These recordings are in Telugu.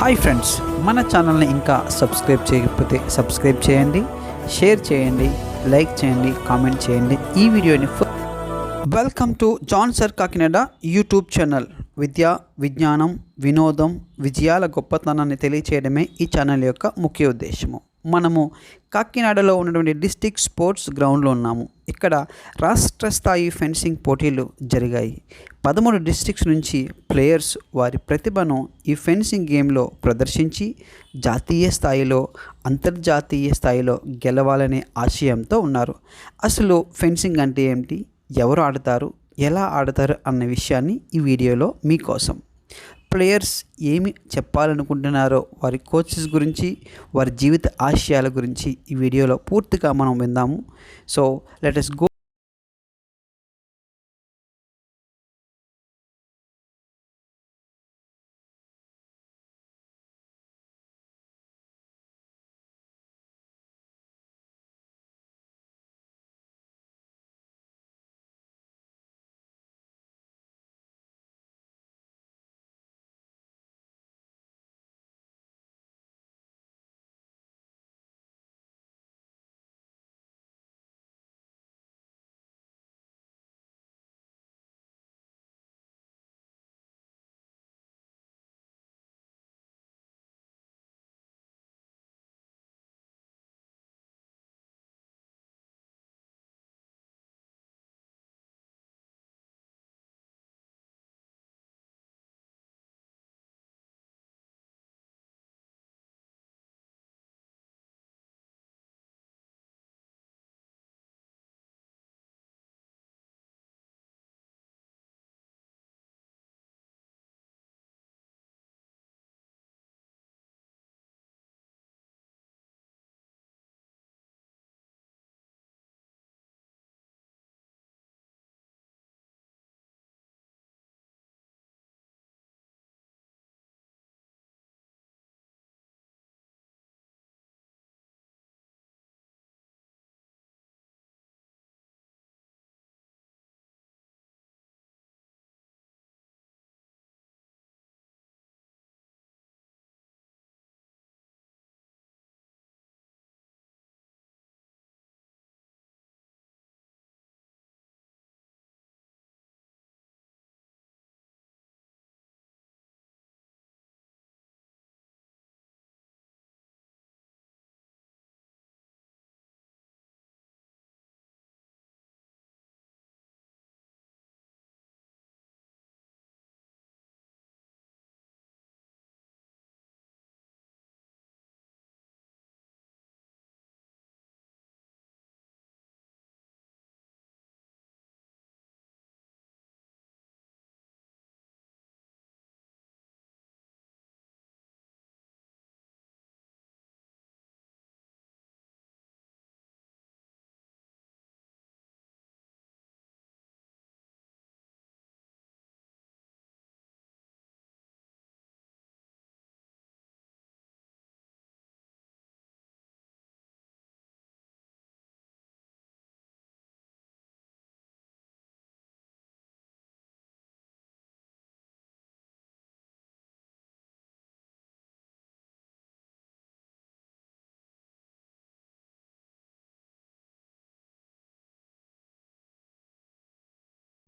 హాయ్ ఫ్రెండ్స్ మన ఛానల్ని ఇంకా సబ్స్క్రైబ్ చేయకపోతే సబ్స్క్రైబ్ చేయండి షేర్ చేయండి లైక్ చేయండి కామెంట్ చేయండి. ఈ వీడియోని welcome to John sir Kakinada YouTube channel విద్య విజ్ఞానం వినోదం విజయాల గొప్పతనాన్ని తెలియచేయడమే ఈ ఛానల్ యొక్క ముఖ్య ఉద్దేశము. మనము కాకినాడలో ఉన్నటువంటి డిస్టిక్ స్పోర్ట్స్ గ్రౌండ్లో ఉన్నాము. ఇక్కడ రాష్ట్ర స్థాయి ఫెన్సింగ్ పోటీలు జరిగాయి. పదమూడు డిస్టిక్స్ నుంచి ప్లేయర్స్ వారి ప్రతిభను ఈ ఫెన్సింగ్ గేమ్లో ప్రదర్శించి జాతీయ స్థాయిలో అంతర్జాతీయ స్థాయిలో గెలవాలనే ఆశయంతో ఉన్నారు. అసలు ఫెన్సింగ్ అంటే ఏమిటి? ఎవరు ఆడతారు? ఎలా ఆడతారు? అన్న విషయాన్ని ఈ వీడియోలో మీకోసం. ప్లేయర్స్ ఏమి చెప్పాలనుకుంటున్నారో వారి కోచెస్ గురించి వారి జీవిత ఆశయాల గురించి ఈ వీడియోలో పూర్తిగా మనం విందాము. So let us go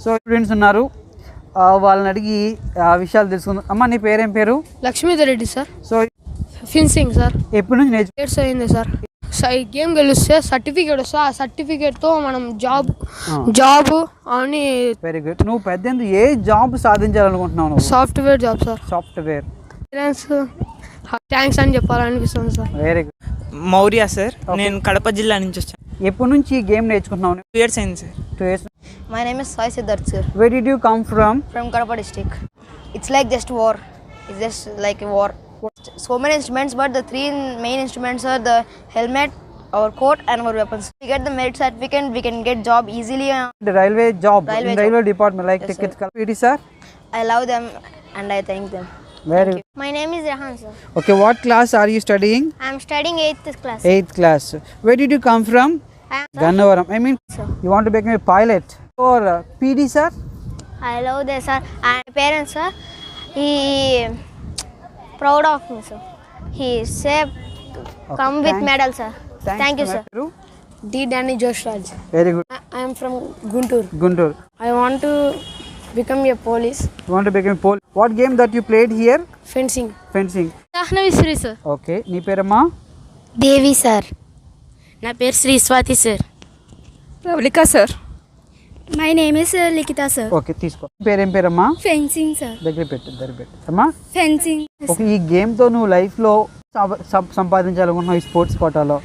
so students ఉన్నారు. వాళ్ళని అడిగి ఆ విషయాలు తెలుసుకుందాం. అమ్మ నీ పేరేం పేరు? Lakshmidhar Reddy sir so fencing sir. ఎప్పటి నుంచి నేర్చు అయింది సార్. గేమ్ గెలిస్తే సర్టిఫికేట్ వస్తే. ఆ సర్టిఫికేట్తో మనం జాబ్ జాబ్ అని వెరీ గుడ్ నువ్వు పెద్ద ఏ job సాధించాలనుకుంటున్నావు software job sir. Software. Thanks అని చెప్పాలనిపిస్తుంది sir. Very good Maurya sir నేను కడప జిల్లా నుంచి వచ్చాను ఎప్పటి నుంచి ఈ గేమ్ నేర్చుకుంటున్నావు టూ ఇయర్స్ అయింది sir two years My name is Sai Siddharth sir where did you come from from Kadapa district. It's like just war. It's just like a war. So many instruments, but the three main instruments are the helmet, our coat, and our weapons. We get the merit certificate, we can get job easily. The railway job railway department like Yes, tickets ఇది sir I love them and I Very. My name is Rehan sir. Okay, what class are you studying? I am studying 8th class. 8th class. Where did you come from? I Ganavaram. I mean, sir. you want to become a pilot or uh, PD sir? I love this sir. And my parents sir, he proud of me sir. He said okay, come thanks. with medal sir. Thanks Thank you sir. D. Danny Joshraj. Very good. I, I am from Guntur. Guntur. I want to become a police. You want to become a police? What game that you played here fencing fencing Jahnavi Sri sir okay నీ పేరమ్మా? Devi, sir. నా పేరు Sri Swathi sir Pravallika sir name is uh, Likita, sir. Okay తీసుకో. నీ పేరేం పేరమ్మా? Fencing, sir. దగ్గర పెట్టు దగ్గర పెట్టు. అమ్మా? Fencing. ఓకే ఈ గేమ్తో నువ్వు లైఫ్లో సంపాదించాలనుకుంటున్నావు ఈ స్పోర్ట్స్ కోటాలో?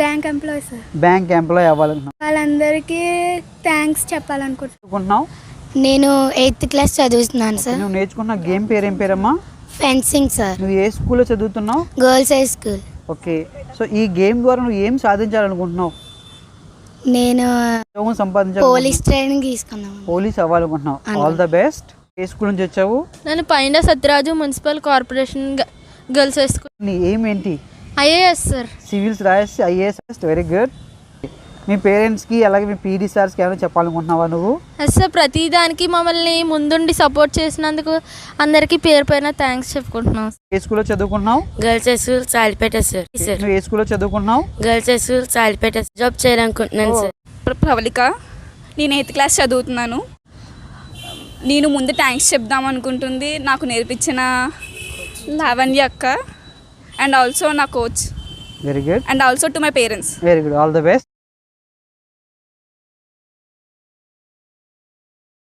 Bank employee sir bank employee అవ్వాలనుకుంటున్నావు. వాళ్ళందరికీ థ్యాంక్స్ చెప్పాలనుకుంటున్నాను నేను ఎయిత్ క్లాస్ చదువుతున్నాను సార్ నువ్వు నేర్చుకున్న గేమ్ పేరేం పేరమ్మా? ఫెన్సింగ్ సార్ నువ్వు ఏ స్కూల్లో చదువుతున్నావు? Girls high school okay so ఈ గేమ్ ద్వారా నువ్వు ఏం సాధించాలనుకుంటున్నావు? నేను ఉద్యోగం సంపాదించాలి పోలీస్ ట్రైనింగ్ తీసుకున్నాను పోలీస్ అవ్వాలనుకుంటున్నావు. ఆల్ ద బెస్ట్ ఏ స్కూల్ నుంచి వచ్చావు? నేను పైన సత్యరాజు మున్సిపల్ కార్పొరేషన్ గ- గర్ల్స్ హై స్కూల్ నీ ఏం ఏంటి? ఐఏఎస్ సార్ సివిల్స్ రాయేసి ఐఏఎస్ వెరీ గుడ్ మీ పేరెంట్స్కి అలాగే మీ పీడీ సార్స్కి ఏమైనా చెప్పాలనుకుంటున్నావా నువ్వు? ఎస్ సార్ ప్రతిదానికి మమ్మల్ని ముందుండి సపోర్ట్ చేసినందుకు అందరికీ పేరు పైన థ్యాంక్స్ చెప్పుకుంటున్నాం. ఏ స్కూల్లో చదువుకున్నావు? Girls high school Salipeta sir sir నువ్వు ఏ స్కూల్లో చదువుకున్నావు? Girls high school Salipeta job చేయాలనుకుంటున్నాను సార్ ప్ర- ప్రవళిక నేను ఎయిత్ క్లాస్ చదువుతున్నాను. నేను ముందు థ్యాంక్స్ చెప్దాం అనుకుంటుంది. నాకు నేర్పించిన లావణ్య అక్క అండ్ ఆల్సో నా coach very good and also to my parents very good all the best